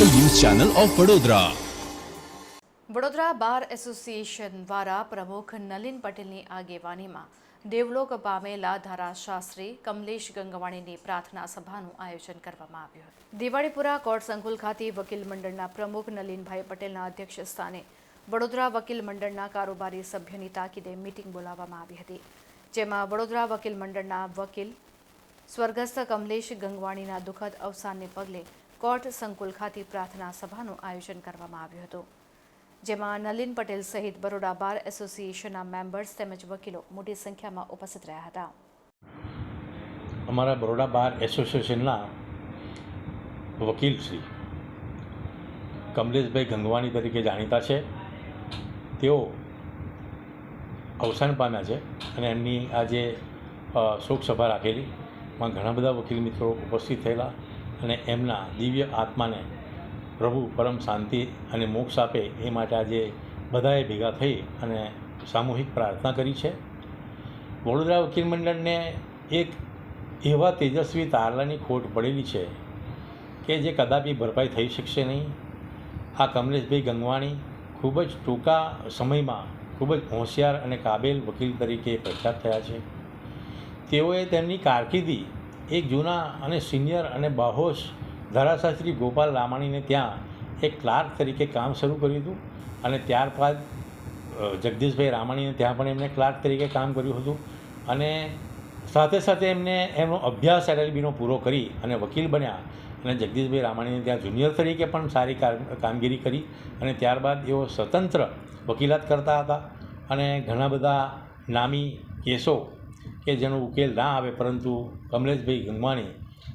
Channel of Vadodara. Vadodara bar association દ્વારા પ્રમુખ નલિન પટેલની આગેવાનીમાં દેવલોક પામેલા ધારાશાસ્ત્રી કમલેશ ગંગવાણીની પ્રાર્થના સભાનું આયોજન કરવામાં આવ્યું હતું. દિવાળીપુરા કોર્ટ સંકુલ ખાતે વકીલ મંડળના પ્રમુખ નલિનભાઈ પટેલના અધ્યક્ષ સ્થાને વડોદરા વકીલ મંડળના કારોબારી સભ્યોની તાકીદે મીટિંગ બોલાવવામાં આવી હતી. જેમાં વડોદરા વકીલ મંડળના વકીલ સ્વર્ગસ્થ કમલેશ ગંગવાણીના દુઃખદ અવસાનને પગલે કોર્ટ સંકુલ ખાતે પ્રાર્થના સભાનું આયોજન કરવામાં આવ્યું હતું જેમાં નલિન પટેલ સહિત બરોડા બાર એસોસિએશનના મેમ્બર્સ તેમજ વકીલો મોટી સંખ્યામાં ઉપસ્થિત રહ્યા હતા. અમારા બરોડા બાર એસોસિએશનના વકીલ શ્રી કમલેશભાઈ ગંગવાણી તરીકે જાણીતા છે. તેઓ અવસાન પામ્યા છે અને એમની આજે અ, શોક સભા રાખેલી. માં ઘણા બધા વકીલ મિત્રો ઉપસ્થિત થયેલા. અને એમના દિવ્ય આત્માને પ્રભુ પરમ શાંતિ અને મોક્ષ આપે એ માટે આજે બધાએ ભેગા થઈ અને સામૂહિક પ્રાર્થના કરી છે. વડોદરા વકીલ મંડળને એક એવા તેજસ્વી તારલાની ખોટ પડેલી છે કે જે કદાપી ભરપાઈ થઈ શકશે નહીં. આ કમલેશભાઈ ગંગવાણી ખૂબ જ ટૂંકા સમયમાં ખૂબ જ હોશિયાર અને કાબેલ વકીલ તરીકે પ્રખ્યાત થયા છે. તેઓએ તેમની કારકિર્દી એક જૂના અને સિનિયર અને બાહોશ ધારાશાસ્ત્રી ગોપાલ રામાણીને ત્યાં એક ક્લાર્ક તરીકે કામ શરૂ કર્યું હતું અને ત્યારબાદ જગદીશભાઈ રામાણીને ત્યાં પણ એમણે ક્લાર્ક તરીકે કામ કર્યું હતું અને સાથે સાથે એમને એમનો અભ્યાસ એલએલબીનો પૂરો કરી અને વકીલ બન્યા અને જગદીશભાઈ રામાણીને ત્યાં જુનિયર તરીકે પણ સારી કામગીરી કરી અને ત્યારબાદ એઓ સ્વતંત્ર વકીલાત કરતા હતા અને ઘણા બધા નામી કેસો કે જેનો ઉકેલ ના આવે, પરંતુ કમલેશભાઈ ગંગવાણી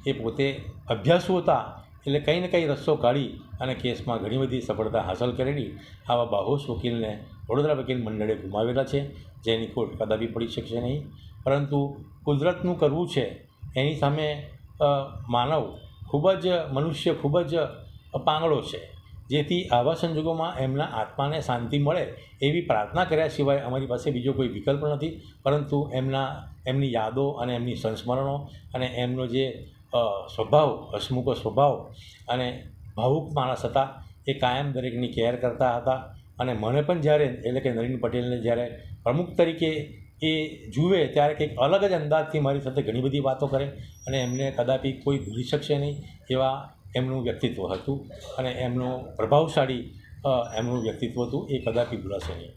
એ પોતે અભ્યાસુ હતા, એટલે કંઈ ને કંઈ રસ્તો કાઢી અને કેસમાં ઘણી બધી સફળતા હાંસલ કરેલી આવા બાહોશ વકીલને વડોદરા વકીલ મંડળે ગુમાવેલા છે, જેની કોર્ટ કદાપી પડી શકશે નહીં. પરંતુ કુદરતનું કરવું છે, એની સામે માનવ ખૂબ જ, મનુષ્ય ખૂબ જ પાંગળો છે. જેથી આવા સંજોગોમાં એમના આત્માને શાંતિ મળે એવી પ્રાર્થના કર્યા સિવાય અમારી પાસે બીજો કોઈ વિકલ્પ નથી. પરંતુ એમના, એમની યાદો અને એમની સંસ્મરણો અને એમનો જે સ્વભાવ, હસમુખો સ્વભાવ અને ભાવુક માણસ હતા એ કાયમ દરેકની કેર કરતા હતા. અને મને પણ જ્યારે, એટલે કે નરેન્દ્ર પટેલને જ્યારે પ્રમુખ તરીકે એ જુએ ત્યારે કંઈક અલગ જ અંદાજથી મારી સાથે ઘણી બધી વાતો કરે અને એમને કદાપી કોઈ ભૂલી શકશે નહીં એવા એમનું વ્યક્તિત્વ હતું અને એમનું પ્રભાવશાળી એમનું વ્યક્તિત્વ હતું એ કદાપી ભૂલાશે નહીં.